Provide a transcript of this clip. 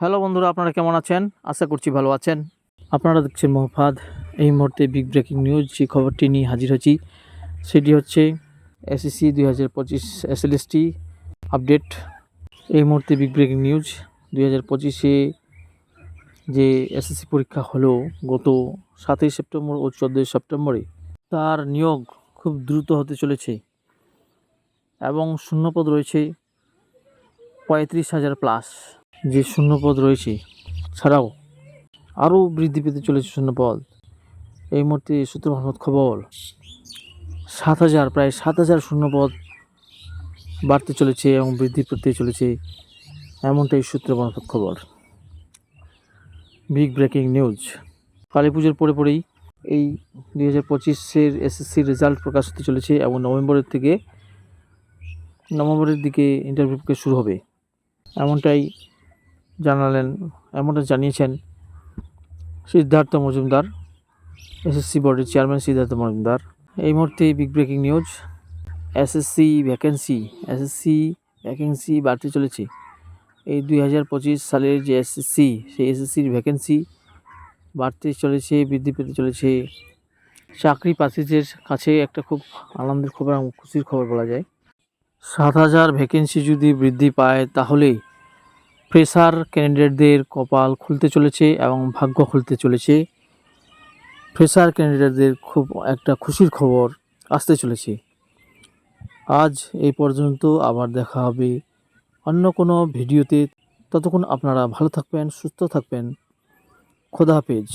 Hello বন্ধুরা, আপনারা কেমন আছেন? আশা করছি ভালো আছেন। আপনারা দেখছেন মোহাফাদ। এই মুহূর্তে বিগ ব্রেকিং নিউজ যে খবরটি নিয়ে হাজির হয়েছি, সেটি হচ্ছে এসএসসি দুই হাজার পঁচিশ এসএলএসটি আপডেট এই মুহূর্তে বিগ ব্রেকিং নিউজ দুই হাজার পঁচিশে যে এসএসসি পরীক্ষা হলো গত সাতই সেপ্টেম্বর ও চোদ্দোই সেপ্টেম্বরে, তার নিয়োগ খুব দ্রুত হতে চলেছে এবং শূন্যপদ রয়েছে পঁয়ত্রিশ হাজার প্লাস। যে শূন্যপদ রয়েছে, ছাড়াও আরও বৃদ্ধি পেতে চলেছে শূন্যপদ। এই মুহূর্তে সূত্র মারফত খবর, সাত হাজার, প্রায় সাত হাজার শূন্যপদ বাড়তে চলেছে এবং বৃদ্ধি পেতে চলেছে। এমনটাই সূত্র মারফত খবর। Big breaking news. কালী পুজোর পরে পরেই এই দুই হাজার পঁচিশের এসএসসির রেজাল্ট প্রকাশ হতে চলেছে এবং নভেম্বরের থেকে, নভেম্বরের দিকে ইন্টারভিউ শুরু হবে। এমনটাই জানালেন, এমনটা জানিয়েছেন সিদ্ধার্থ মজুমদার এসএসসি বোর্ডের চেয়ারম্যান সিদ্ধার্থ মজুমদার। এই মুহূর্তে big breaking news SSC vacancy SSC vacancy বাড়তে চলেছে। এই দুই হাজার পঁচিশ সালের যে এসএসসি সেই এসএসসির ভ্যাকেন্সি বাড়তে চলেছে, বৃদ্ধি পেতে চলেছে। চাকরি প্রার্থীদের কাছে একটা খুব আনন্দের খবর এবং খুশির খবর বলা যায়। সাত হাজার ভ্যাকেন্সি যদি বৃদ্ধি পায়, তাহলে ফ্রেশার ক্যান্ডিডেটদের কপাল খুলতে চলেছে এবং ভাগ্য খুলতে চলেছে। ফ্রেশার ক্যান্ডিডেটদের খুব একটা খুশির খবর আসতে চলেছে। আজ এই পর্যন্ত আবার দেখা হবে অন্য কোনো ভিডিওতে। ততক্ষণ আপনারা ভালো থাকবেন, সুস্থ থাকবেন। খোদা হাফেজ।